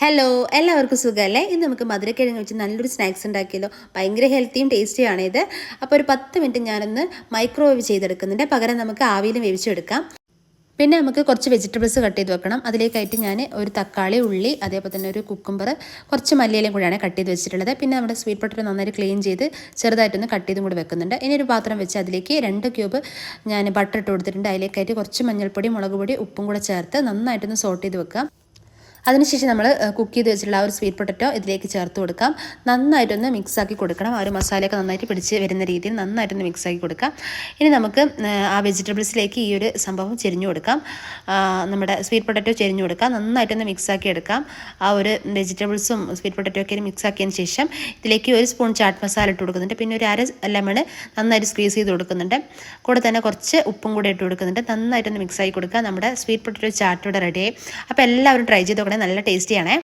Hello എല്ലാവർക്കും സുഖമല്ലേ ഇന്ന് നമുക്ക് മധുരക്കിഴങ്ങ് വെച്ച് നല്ലൊരു സ്നാക്സ് ഉണ്ടാക്കിയല്ലോ. ഭയങ്കര ഹെൽത്തിയും ടേസ്റ്റിയാണ് ഇത്. അപ്പോൾ ഒരു പത്ത് മിനിറ്റ് ഞാനൊന്ന് മൈക്രോവേവ് ചെയ്തെടുക്കുന്നുണ്ട്. പകരം നമുക്ക് ആവിയിൽ വേവിച്ചെടുക്കാം. പിന്നെ നമുക്ക് കുറച്ച് വെജിറ്റബിൾസ് കട്ട് ചെയ്ത് വെക്കണം. അതിലേക്കായിട്ട് ഞാൻ ഒരു തക്കാളി ഉള്ളി അതേപോലെ തന്നെ ഒരു കുക്കുംബർ കുറച്ച് മല്ലിയിലും കൂടിയാണ് കട്ട് ചെയ്ത് വെച്ചിട്ടുള്ളത്. പിന്നെ നമ്മുടെ സ്വീറ്റ് പൊട്ടറ്റോ നന്നായിട്ട് ക്ലീൻ ചെയ്ത് ചെറുതായിട്ടൊന്ന് കട്ട് ചെയ്തും കൂടി വെക്കുന്നുണ്ട്. ഇനി ഒരു പാത്രം വെച്ച് അതിലേക്ക് രണ്ട് ക്യൂബ് ഞാൻ ബട്ടർ ഇട്ട് കൊടുത്തിട്ടുണ്ട്. അതിലേക്കായിട്ട് കുറച്ച് മഞ്ഞൾപ്പൊടി മുളക് പൊടി ഉപ്പും കൂടെ ചേർത്ത് നന്നായിട്ടൊന്ന് സോട്ട് ചെയ്ത് വെക്കാം. അതിനുശേഷം നമ്മൾ കുക്ക് ചെയ്ത് വെച്ചിട്ടുള്ള ആ ഒരു സ്വീറ്റ് പൊട്ടറ്റോ ഇതിലേക്ക് ചേർത്ത് കൊടുക്കാം. നന്നായിട്ടൊന്ന് മിക്സാക്കി കൊടുക്കണം. ആ ഒരു മസാലയൊക്കെ നന്നായിട്ട് പിടിച്ച് വരുന്ന രീതിയിൽ നന്നായിട്ടൊന്ന് മിക്സാക്കി കൊടുക്കാം. ഇനി നമുക്ക് ആ വെജിറ്റബിൾസിലേക്ക് ഈ ഒരു സംഭവം ചെരിഞ്ഞു കൊടുക്കാം. നമ്മുടെ സ്വീറ്റ് പൊട്ടറ്റോ ചെരിഞ്ഞു കൊടുക്കാം. നന്നായിട്ടൊന്ന് മിക്സാക്കി എടുക്കാം. ആ ഒരു വെജിറ്റബിൾസും സ്വീറ്റ് പൊട്ടറ്റോ ഒക്കെ മിക്സാക്കിയതിന് ശേഷം ഇതിലേക്ക് ഒരു സ്പൂൺ ചാട്ട് മസാല ഇട്ട് കൊടുക്കുന്നുണ്ട്. പിന്നെ ഒരു അര ലെമണ് നന്നായിട്ട് സ്ക്വീസ് ചെയ്ത് കൊടുക്കുന്നുണ്ട്. കൂടെ തന്നെ കുറച്ച് ഉപ്പും കൂടെ ഇട്ട് കൊടുക്കുന്നുണ്ട്. നന്നായിട്ടൊന്ന് മിക്സാക്കി കൊടുക്കുക നമ്മുടെ സ്വീറ്റ് പൊട്ടറ്റോ ചാട്ട് ഇവിടെ റെഡിയായി അപ്പോൾ എല്ലാവരും ട്രൈ ചെയ്ത് നോക്കണേ. നല്ല ടേസ്റ്റിയാണേ.